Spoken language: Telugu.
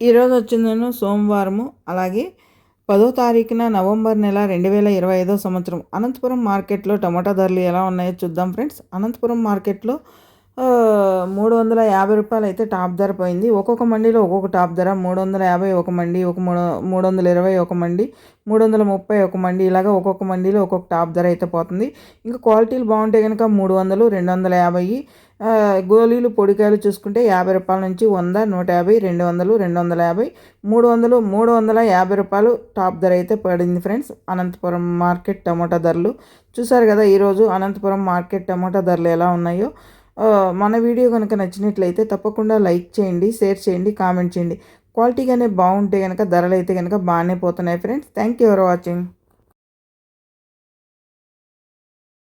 ఈరోజు వచ్చిందను సోమవారము అలాగే పదో తారీఖున నవంబర్ నెల రెండు వేల ఇరవై ఐదో సంవత్సరం. అనంతపురం మార్కెట్లో టమాటా ధరలు ఎలా ఉన్నాయో చూద్దాం ఫ్రెండ్స్. అనంతపురం మార్కెట్లో మూడు వందల యాభై రూపాయలు అయితే టాప్ ధర పోయింది. ఒక్కొక్క మండిలో ఒక్కొక్క టాప్ ధర మూడు వందల యాభై ఒక మండి ఒక మూడు మూడు వందల ఇరవై ఒక మండి మూడు వందల ముప్పై ఒక మండి ఇలాగా ఒక్కొక్క మండిలో ఒక్కొక్క టాప్ ధర అయితే పోతుంది. ఇంకా క్వాలిటీలు బాగుంటే కనుక మూడు వందలు రెండు వందల యాభై గోళీలు పొడికాయలు చూసుకుంటే యాభై రూపాయల నుంచి వంద నూట యాభై రెండు వందలు రెండు వందల యాభై మూడు వందలు మూడు వందల యాభై రూపాయలు టాప్ ధర అయితే పడింది ఫ్రెండ్స్. అనంతపురం మార్కెట్ టమోటా ధరలు చూసారు కదా ఈరోజు అనంతపురం మార్కెట్ టమోటా ధరలు ఎలా ఉన్నాయో. మన వీడియో కనుక నచ్చినట్లయితే తప్పకుండా లైక్ చేయండి షేర్ చేయండి కామెంట్ చేయండి. క్వాలిటీగానే బాగుంటే కనుక ధరలు అయితే కనుక బాగానే పోతున్నాయి friends. Thank you for watching